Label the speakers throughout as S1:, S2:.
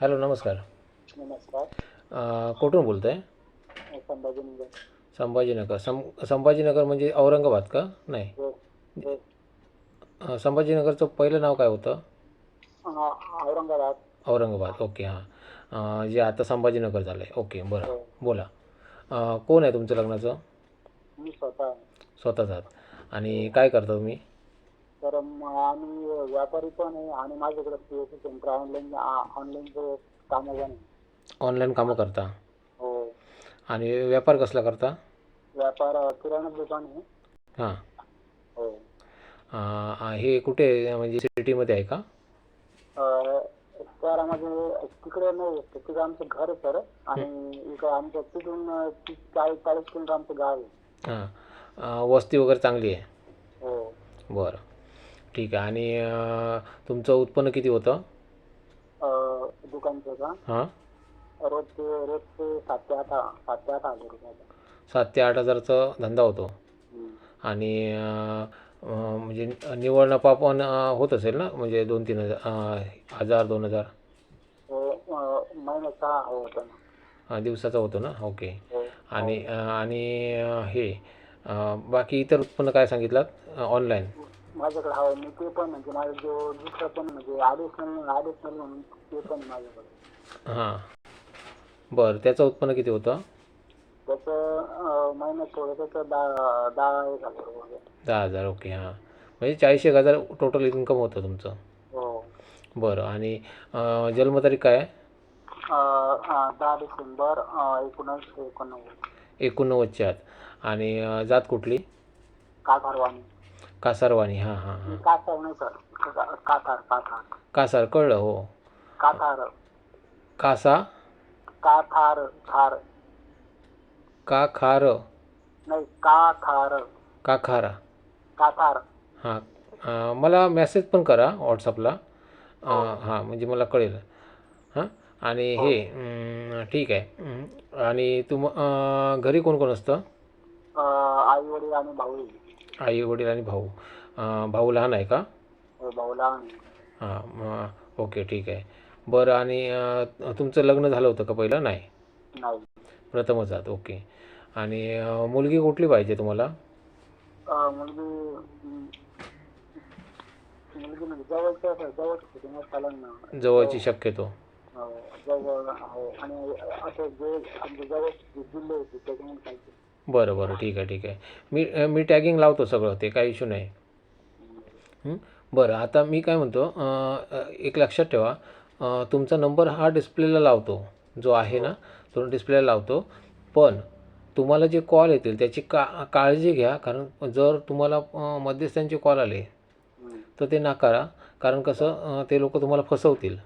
S1: Hello नमस्कार.
S2: नमस्कार.
S1: कुठून बोलत आहे
S2: संभाजीनगर.
S1: संभाजीनगर. सं संभाजीनगर म्हणजे औरंगाबाद का? नाही.
S2: हो हो.
S1: संभाजीनगरचं पहिलं नाव काय होतं?
S2: हा, औरंगाबाद.
S1: औरंगाबाद. ओके हां. जे आता संभाजीनगर झालं आहे ओके बरं.
S2: हो.
S1: बोला. कोण आहे तुमचं लग्नाचं?
S2: स्वतः
S1: स्वतःच आहात. आणि काय करता तुम्ही?
S2: तर आम्ही व्यापारी पण आहे आणि माझ्याकडे P S C centre online ऑनलाईनचं कामं पण आहे.
S1: ऑनलाईन कामं करता?
S2: हो.
S1: आणि व्यापार कसला करता?
S2: व्यापार अ, किराणा दुकान आहे.
S1: हां.
S2: हो.
S1: हे कुठे म्हणजे सिटीमध्ये आहे का?
S2: अ, शहरामध्ये तिकडे नाही तिकडे आमचं घर आहे सर. आणि इकडे आमचं तिथून अ, तीस चाळीस चाळीस किलोमीटर आमचं गाव आहे.
S1: हां. वस्ती वगैरे चांगली आहे?
S2: हो.
S1: बरं. ठीक आहे. आणि तुमचं उत्पन्न किती होतं?
S2: दुकानचं का?
S1: हां.
S2: रोजचे रोजचे सात ते आठ सात ते आठ हजार रुपयाचा
S1: सात ते आठ हजारचा धंदा होतो.
S2: हम्म.
S1: आणि अ, अ, म्हणजे निव्वळ नफा पण अ, होत असेल ना? म्हणजे दोन तीन हजार अ, हजार दोन हजार.
S2: हो अ, महिन्याचा हो होता ना.
S1: अ, दिवसाचा होतो ना? ओके.
S2: हो
S1: आणि अ, आणि अ, हे अ, बाकी इतर उत्पन्न काय सांगितलं ऑनलाईन
S2: माझ्याकडे हवं मी ते पण म्हणजे माझं जो दुसरं पण म्हणजे ॲडिशनल ॲडिशनल म्हणून ते पण माझ्याकडे.
S1: हां. बरं त्याचं उत्पन्न किती होतं?
S2: त्याचं अ, महिन्यात थोडं त्याचं दहा दहा एक हजार रुपये
S1: दहा हजार ओके हां. म्हणजे चाळीस एक हजार टोटल इन्कम होतं तुमचं.
S2: हो.
S1: बरं आणि अ, जन्मतारीख काय आहे?
S2: अ, अ, दहा डिसेंबर अ, एकोणीसशे एकोणनव्वद.
S1: एकोणनव्वदच्या आत. आणि अ, जात कुठली?
S2: काठारवाणी.
S1: कासारवाणी हां हां हां.
S2: काठार नाही सर. का- काठार काठार
S1: कासार कळलं हो.
S2: काठार
S1: कासा?
S2: काठार थार.
S1: का खार
S2: नाही काठार
S1: का खारा
S2: काठार
S1: हां मला मेसेज पण करा व्हॉट्सअपला अं, हां. म्हणजे मला कळेल. हां आणि हे. अं, ठीक आहे. आणि तुम घरी कोण कोण असतं?
S2: आई वडील आणि भाऊ.
S1: आई वडील आणि भाऊ. अं, भाऊ लहान आहे का?
S2: हो, भाऊ लहान.
S1: हां मग ओके ठीक आहे. बरं आणि अं, तुमचं लग्न झालं होतं का पहिलं? नाही.
S2: नाही.
S1: प्रथमच आहात ओके. आणि अं, मुलगी कुठली पाहिजे तुम्हाला?
S2: अ, मुलगी हम्म, मुलगी म्हणजे जवळच्या जवळच होती ना चालेल ना
S1: जवळची शक्यतो.
S2: हो, जवळ हो. आणि असं जे आमचे जवळ जिल्हे होते
S1: बरं बरं. ठीक आहे ठीक आहे. मी मी टॅगिंग लावतो सगळं. ते काही इश्यू नाही? बरं. आता मी काय म्हणतो एक लक्षात ठेवा. तुमचा नंबर हा डिस्प्लेला लावतो. जो आहे ना तो डिस्प्लेला लावतो. पण तुम्हाला जे कॉल येतील त्याची का काळजी घ्या. कारण जर तुम्हाला मध्यस्थांचे कॉल आले तर ते नाकारा. कारण कसं ते लोक तुम्हाला फसवतील.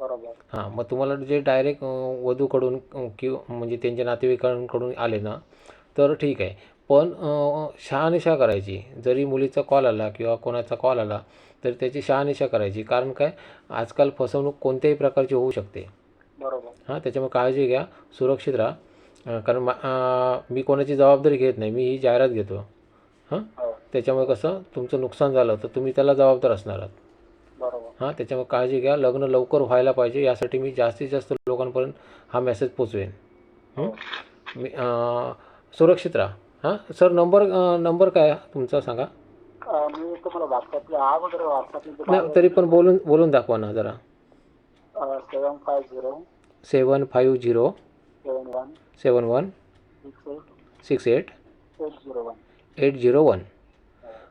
S2: बरोबर.
S1: हां. मग तुम्हाला जे डायरेक्ट वधूकडून किंवा म्हणजे त्यांच्या नातेवाईकांकडून आले ना तर ठीक आहे. पण शहानिशा करायची. जरी मुलीचा कॉल आला किंवा कोणाचा कॉल आला तर त्याची शहानिशा करायची. कारण काय? आजकाल फसवणूक कोणत्याही प्रकारची होऊ शकते.
S2: बरोबर.
S1: हां त्याच्यामुळे काळजी घ्या. सुरक्षित राहा. कारण मा मी कोणाची जबाबदारी घेत नाही. मी ही जाहिरात घेतो. हां?
S2: हो.
S1: त्याच्यामुळे कसं? तुमचं नुकसान झालं तर तुम्ही त्याला जबाबदार असणार आहात.
S2: बरोबर.
S1: हां त्याच्यामुळे काळजी घ्या. लग्न लवकर व्हायला पाहिजे. यासाठी मी जास्तीत जास्त लोकांपर्यंत हा मेसेज पोचवेन. हं? मी सुरक्षित राहा. हां? सर नंबर नंबर काय तुमचा सांगा?
S2: अ, मी तुम्हाला व्हॉट्सअपला अगोदर व्हॉट्सअपला
S1: नाही तरी पण बोलून बोलून दाखवा ना जरा.
S2: Seven five zero
S1: seven five zero
S2: seven one
S1: seven one
S2: six eight
S1: six eight
S2: eight zero one
S1: eight zero one.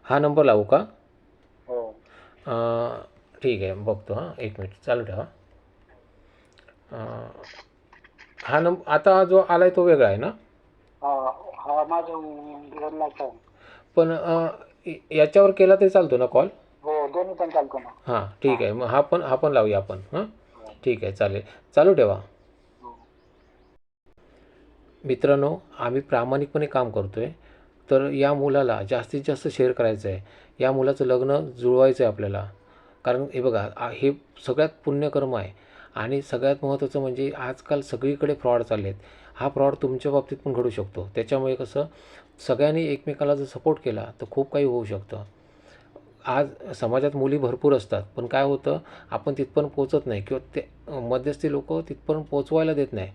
S1: हा नंबर लावू का?
S2: हो.
S1: अं, ठीक आहे बघतो हां. एक मिनिट चालू ठेवा. अं, हा नंब आता जो आला आहे तो वेगळा आहे ना? पण अं, य- याच्यावर केला तरी चालतो ना कॉल
S2: हो दोन्ही पण चालतो ना.
S1: हां ठीक आहे. मग हा पण हा पण लावूया आपण हां? ठीक आहे चालेल. चालू ठेवा.
S2: हो.
S1: मित्रांनो आम्ही प्रामाणिकपणे काम करतो आहे तर या मुलाला जास्तीत जास्त शेअर करायचं आहे या मुलाचं लग्न जुळवायचं आहे आपल्याला. कारण हे बघा आ- हे सगळ्यात पुण्यकर्म आहे. आणि सगळ्यात महत्त्वाचं म्हणजे आजकाल सगळीकडे फ्रॉड चालले आहेत हा फ्रॉड तुमच्या बाबतीत पण घडू शकतो. त्याच्यामुळे कसं सगळ्यांनी एकमेकाला जर सपोर्ट केला तर खूप काही होऊ शकतं. आज समाजात मुली भरपूर असतात पण काय होतं आपण तिथपर्यंत पोचत नाही किंवा ते मध्यस्थी लोक तिथपर्यंत पोचवायला देत नाही.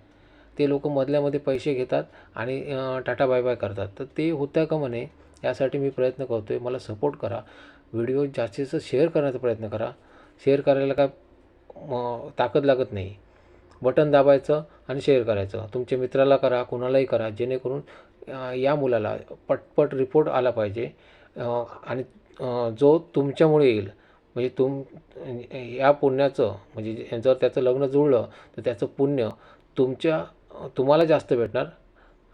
S1: ते लोक मधल्यामध्ये पैसे घेतात आणि टाटा बाय बाय करतात. तर ते होतं का म्हणे यासाठी मी प्रयत्न करतो आहे मला सपोर्ट करा. व्हिडिओ जास्तीत जास्त शेअर करण्याचा प्रयत्न करा. शेअर करायला काय ताकद लागत नाही. बटन दाबायचं आणि शेअर करायचं. तुमच्या मित्राला करा कुणालाही करा जेणेकरून या मुलाला पटपट रिपोर्ट आला पाहिजे. आणि जो तुमच्यामुळे येईल म्हणजे तुम या पुण्याचं म्हणजे जर त्याचं लग्न जुळलं तर त्याचं पुण्य तुमच्या तुम्हाला जास्त भेटणार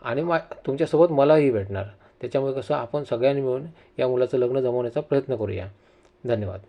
S1: आणि मा तुमच्यासोबत मलाही भेटणार. त्याच्यामुळे कसं आपण सगळ्यांनी मिळून या मुलाचं लग्न जमवण्याचा प्रयत्न करूया. धन्यवाद.